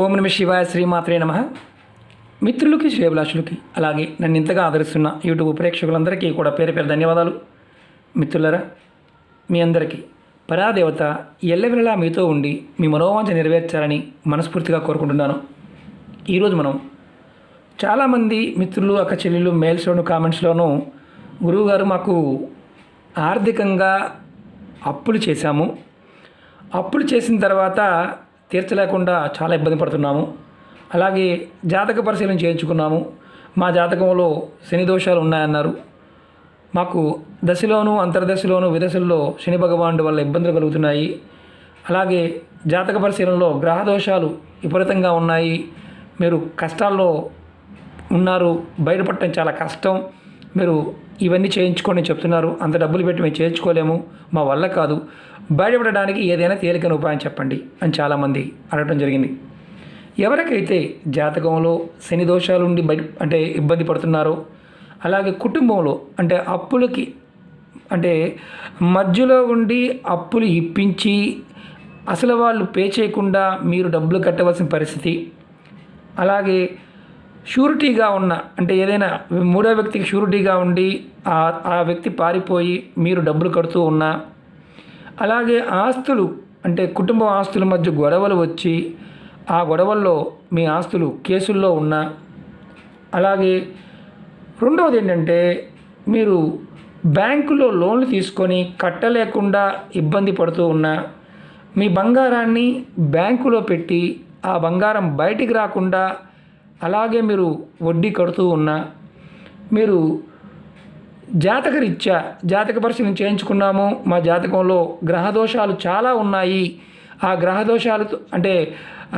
ఓం నమ శివాయ శ్రీమాత్రే నమ. మిత్రులకి శ్రేభిలాషులకి అలాగే నన్ను ఇంతగా ఆదరిస్తున్న యూట్యూబ్ ప్రేక్షకులందరికీ కూడా పేరు పేరు ధన్యవాదాలు. మిత్రులరా మీ అందరికీ పరాదేవత ఎల్లవెల్లలా మీతో ఉండి మీ మనోవాంఛ నెరవేర్చాలని మనస్ఫూర్తిగా కోరుకుంటున్నాను. ఈరోజు మనం చాలామంది మిత్రులు అక్క చెల్లెళ్ళు మెయిల్స్లోను కామెంట్స్లోనూ గురువుగారు మాకు ఆర్థికంగా అప్పులు చేశాము. అప్పులు చేసిన తర్వాత తీర్చలేకుండా చాలా ఇబ్బంది పడుతున్నాము. అలాగే జాతక పరిశీలన చేయించుకున్నాము. మా జాతకంలో శని దోషాలు ఉన్నాయన్నారు. మాకు దశలోను అంతర్దశలోను విదశల్లో శని భగవానుడి వల్ల ఇబ్బందులు కలుగుతున్నాయి. అలాగే జాతక పరిశీలనలో గ్రహ దోషాలు విపరీతంగా ఉన్నాయి. మీరు కష్టాల్లో ఉన్నారు. బయటపడటం చాలా కష్టం. మీరు ఇవన్నీ చేయించుకోండి చెప్తున్నారు. అంత డబ్బులు పెట్టి మేము చేయించుకోలేము. మా వల్ల కాదు. బయటపడడానికి ఏదైనా తేలికైన ఉపాయం చెప్పండి అని చాలామంది అడగడం జరిగింది. ఎవరికైతే జాతకంలో శని దోషాలు ఉండి బయట అంటే ఇబ్బంది పడుతున్నారో అలాగే కుటుంబంలో అంటే అప్పులకి అంటే మధ్యలో ఉండి అప్పులు ఇప్పించి అసలు వాళ్ళు పే చేయకుండా మీరు డబ్బులు కట్టవలసిన పరిస్థితి అలాగే షూరిటీగా ఉన్న అంటే ఏదైనా మూడో వ్యక్తికి షూరిటీగా ఉండి ఆ వ్యక్తి పారిపోయి మీరు డబ్బులు కడుతూ ఉన్నా అలాగే ఆస్తులు అంటే కుటుంబ ఆస్తుల మధ్య గొడవలు వచ్చి ఆ గొడవల్లో మీ ఆస్తులు కేసుల్లో ఉన్నా అలాగే రెండవది ఏంటంటే మీరు బ్యాంకులో లోన్లు తీసుకొని కట్టలేకుండా ఇబ్బంది పడుతూ ఉన్నా మీ బంగారాన్ని బ్యాంకులో పెట్టి ఆ బంగారం బయటికి రాకుండా అలాగే మీరు వడ్డీ కడుతూ ఉన్నా మీరు జాతకరీత్యా జాతక పరిశీలన చేయించుకున్నాము. మా జాతకంలో గ్రహదోషాలు చాలా ఉన్నాయి. ఆ గ్రహదోషాలు అంటే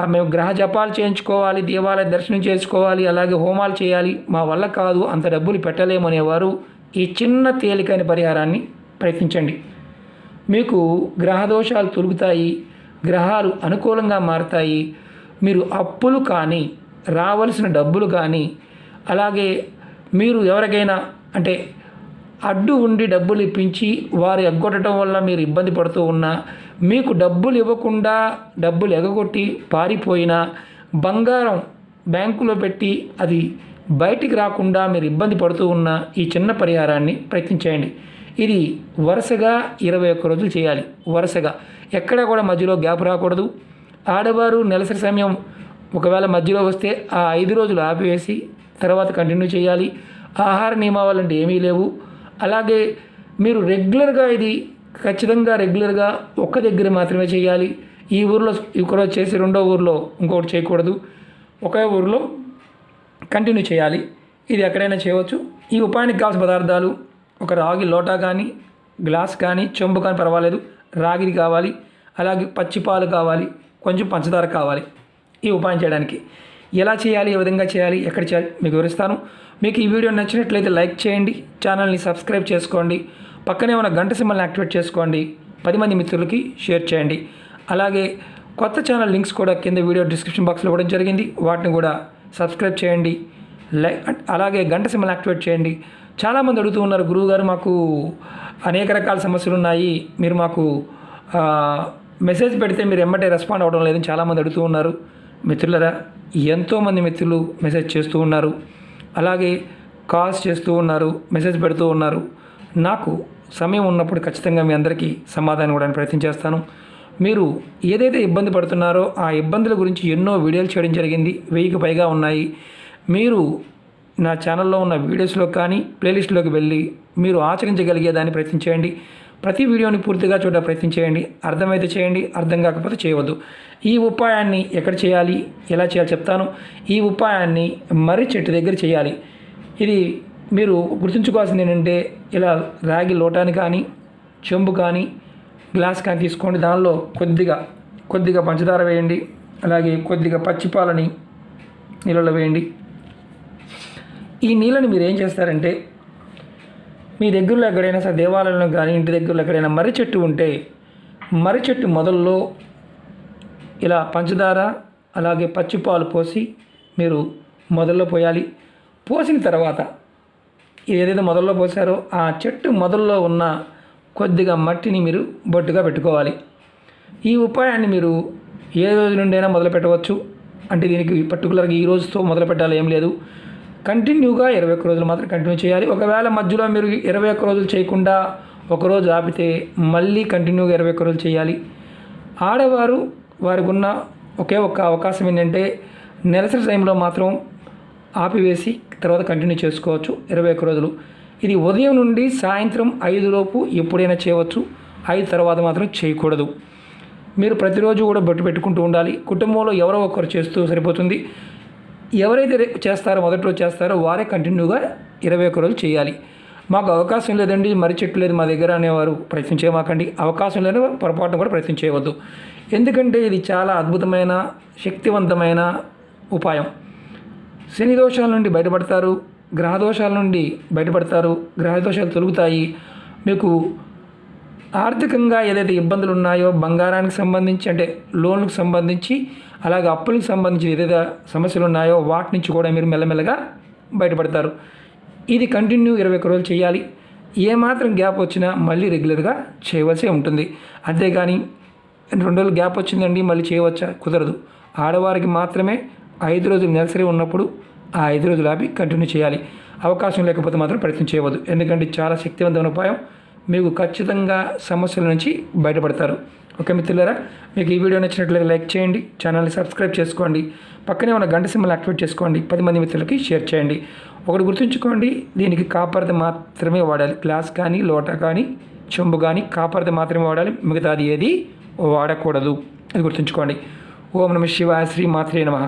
మేము గ్రహ జపాలు చేయించుకోవాలి దేవాలయ దర్శనం చేసుకోవాలి అలాగే హోమాలు చేయాలి. మా వల్ల కాదు అంత డబ్బులు పెట్టలేమనేవారు ఈ చిన్న తేలికైన పరిహారాన్ని ప్రయత్నించండి. మీకు గ్రహదోషాలు తొలుగుతాయి గ్రహాలు అనుకూలంగా మారతాయి. మీరు అప్పులు కానీ రావలసిన డబ్బులు కానీ అలాగే మీరు ఎవరికైనా అంటే అడ్డు ఉండి డబ్బులు ఇప్పించి వారు ఎగ్గొట్టడం వల్ల మీరు ఇబ్బంది పడుతూ ఉన్నా మీకు డబ్బులు ఇవ్వకుండా డబ్బులు ఎగగొట్టి పారిపోయినా బంగారం బ్యాంకులో పెట్టి అది బయటికి రాకుండా మీరు ఇబ్బంది పడుతూ ఉన్న ఈ చిన్న పరిహారాన్ని ప్రయత్నించేయండి. ఇది వరుసగా ఇరవై ఒక్క రోజులు చేయాలి. వరుసగా. ఎక్కడ కూడా మధ్యలో గ్యాప్ రాకూడదు. ఆడవారు నెలసరి సమయం ఒకవేళ మధ్యలో వస్తే ఆ ఐదు రోజులు ఆపివేసి తర్వాత కంటిన్యూ చేయాలి. ఆహార నియమావళి అంటే ఏమీ లేవు. అలాగే మీరు రెగ్యులర్గా ఇది ఖచ్చితంగా రెగ్యులర్గా ఒక్క దగ్గర మాత్రమే చేయాలి. ఈ ఊరిలో ఒకరోజు చేసి రెండో ఊరిలో ఇంకొకటి చేయకూడదు. ఒకే ఊరిలో కంటిన్యూ చేయాలి. ఇది ఎక్కడైనా చేయవచ్చు. ఈ ఉపాయానికి కావాల్సిన పదార్థాలు ఒక రాగి లోటా కానీ గ్లాస్ కానీ చెంబు కానీ పర్వాలేదు. రాగిది కావాలి. అలాగే పచ్చిపాలు కావాలి. కొంచెం పంచదార కావాలి. ఈ ఉపాయం చేయడానికి. ఎలా చేయాలి? ఏ విధంగా చేయాలి? ఎక్కడ చేయాలి? మీకు వివరిస్తాను. మీకు ఈ వీడియో నచ్చినట్లయితే లైక్ చేయండి. ఛానల్ని సబ్స్క్రైబ్ చేసుకోండి. పక్కనే ఉన్న గంట సింబల్ని యాక్టివేట్ చేసుకోండి. పది మంది మిత్రులకి షేర్ చేయండి. అలాగే కొత్త ఛానల్ లింక్స్ కూడా కింద వీడియో డిస్క్రిప్షన్ బాక్స్లో ఇవ్వడం జరిగింది. వాటిని కూడా సబ్స్క్రైబ్ చేయండి. లైక్ అలాగే గంట సింబల్ యాక్టివేట్ చేయండి. చాలామంది అడుగుతూ ఉన్నారు గురువుగారు మాకు అనేక రకాల సమస్యలు ఉన్నాయి. మీరు మాకు మెసేజ్ పెడితే మీరు ఎమ్మటే రెస్పాండ్ అవ్వడం లేదని చాలామంది అడుగుతూ ఉన్నారు. మిత్రులరా ఎంతోమంది మిత్రులు మెసేజ్ చేస్తూ ఉన్నారు. అలాగే కాల్స్ చేస్తూ ఉన్నారు మెసేజ్ పెడుతూ ఉన్నారు. నాకు సమయం ఉన్నప్పుడు ఖచ్చితంగా మీ అందరికీ సమాధానం ఇవ్వడానికి ప్రయత్నం చేస్తాను. మీరు ఏదైతే ఇబ్బంది పడుతున్నారో ఆ ఇబ్బందుల గురించి ఎన్నో వీడియోలు చేయడం జరిగింది. వెయ్యికి పైగా ఉన్నాయి. మీరు నా ఛానల్లో ఉన్న వీడియోస్లో కానీ ప్లేలిస్ట్లోకి వెళ్ళి మీరు ఆచరించగలిగేదాన్ని ప్రయత్నించేయండి ప్రతి వీడియోని పూర్తిగా చూడ ప్రయత్నం చేయండి. అర్థమైతే చేయండి అర్థం కాకపోతే చేయవద్దు. ఈ ఉపాయాన్ని ఎక్కడ చేయాలి ఎలా చేయాలి చెప్తాను. ఈ ఉపాయాన్ని మర్రి చెట్టు దగ్గర చేయాలి. ఇది మీరు గుర్తుంచుకోవాల్సింది ఏంటంటే ఇలా రాగి లోటాన్ని కానీ చెంబు కానీ గ్లాస్ కానీ తీసుకోండి. దానిలో కొద్దిగా కొద్దిగా పంచదార వేయండి. అలాగే కొద్దిగా పచ్చిపాలని నీళ్ళలో వేయండి. ఈ నీళ్ళని మీరు ఏం చేస్తారంటే మీ దగ్గరలో ఎక్కడైనా సరే దేవాలయంలో కానీ ఇంటి దగ్గరలో ఎక్కడైనా మర్రి చెట్టు ఉంటే మర్రి చెట్టు మొదల్లో ఇలా పంచదార అలాగే పచ్చిపాలు పోసి మీరు మొదల్లో పోయాలి. పోసిన తర్వాత ఏదైతే మొదల్లో పోసారో ఆ చెట్టు మొదల్లో ఉన్న కొద్దిగా మట్టిని మీరు బొట్టుగా పెట్టుకోవాలి. ఈ ఉపాయాన్ని మీరు ఏ రోజు నుండైనా మొదలు పెట్టవచ్చు అంటే దీనికి పర్టికులర్గా ఈ రోజుతో మొదలు పెట్టాలి ఏం లేదు. కంటిన్యూగా ఇరవై ఒక్క రోజులు మాత్రం కంటిన్యూ చేయాలి. ఒకవేళ మధ్యలో మీరు ఇరవై ఒక్క రోజులు చేయకుండా ఒకరోజు ఆపితే మళ్ళీ కంటిన్యూగా ఇరవై ఒక్క రోజులు చేయాలి. ఆడవారు వారికి ఉన్న ఒకే ఒక్క అవకాశం ఏంటంటే నెలసరి టైంలో మాత్రం ఆపివేసి తర్వాత కంటిన్యూ చేసుకోవచ్చు ఇరవై ఒక్క రోజులు. ఇది ఉదయం నుండి సాయంత్రం ఐదు లోపు ఎప్పుడైనా చేయవచ్చు. ఐదు తర్వాత మాత్రం చేయకూడదు. మీరు ప్రతిరోజు కూడా బొట్టు పెట్టుకుంటూ ఉండాలి. కుటుంబంలో ఎవరో ఒకరు చేస్తూ సరిపోతుంది. ఎవరైతే చేస్తారో మొదట్లో చేస్తారో వారే కంటిన్యూగా ఇరవై ఒక్క రోజులు చేయాలి. మాకు అవకాశం లేదండి మరి చెట్టు లేదు మా దగ్గర అనేవారు ప్రయత్నం చేయమాకండి. అవకాశం లేని పొరపాటును కూడా ప్రయత్నం చేయవద్దు. ఎందుకంటే ఇది చాలా అద్భుతమైన శక్తివంతమైన ఉపాయం. శని దోషాల నుండి బయటపడతారు గ్రహ దోషాల నుండి బయటపడతారు గ్రహ దోషాలు తొలుగుతాయి. మీకు ఆర్థికంగా ఏదైతే ఇబ్బందులు ఉన్నాయో బంగారానికి సంబంధించి అంటే లోన్లకు సంబంధించి అలాగే అప్పులకు సంబంధించి ఏదైతే సమస్యలు ఉన్నాయో వాటి నుంచి కూడా మీరు మెల్లమెల్లగా బయటపడతారు. ఇది కంటిన్యూ ఇరవై ఒక్క రోజులు చేయాలి. ఏమాత్రం గ్యాప్ వచ్చినా మళ్ళీ రెగ్యులర్గా చేయవలసి ఉంటుంది. అంతేగాని రెండు రోజులు గ్యాప్ వచ్చిందండి మళ్ళీ చేయవచ్చా? కుదరదు. ఆడవారికి మాత్రమే ఐదు రోజులు నెలసరి ఉన్నప్పుడు ఆ ఐదు రోజులు ఆపి కంటిన్యూ చేయాలి. అవకాశం లేకపోతే మాత్రం ప్రయత్నం చేయవద్దు. ఎందుకంటే చాలా శక్తివంతమైన ఉపాయం. మీకు ఖచ్చితంగా సమస్యల నుంచి బయటపడతారు. ఓకే మిత్రులారా మీకు ఈ వీడియో నచ్చినట్లయితే లైక్ చేయండి ఛానల్ని సబ్స్క్రైబ్ చేసుకోండి పక్కనే ఉన్న గంట సింబల్ యాక్టివేట్ చేసుకోండి పది మంది మిత్రులకి షేర్ చేయండి. ఒకటి గుర్తుంచుకోండి దీనికి కాపర్ది మాత్రమే వాడాలి గ్లాస్ కానీ లోట కానీ చెంబు కానీ కాపర్ది మాత్రమే వాడాలి మిగతాది ఏది వాడకూడదు. అది గుర్తుంచుకోండి. ఓం నమ శివాయ శ్రీ మాత్రే నమ.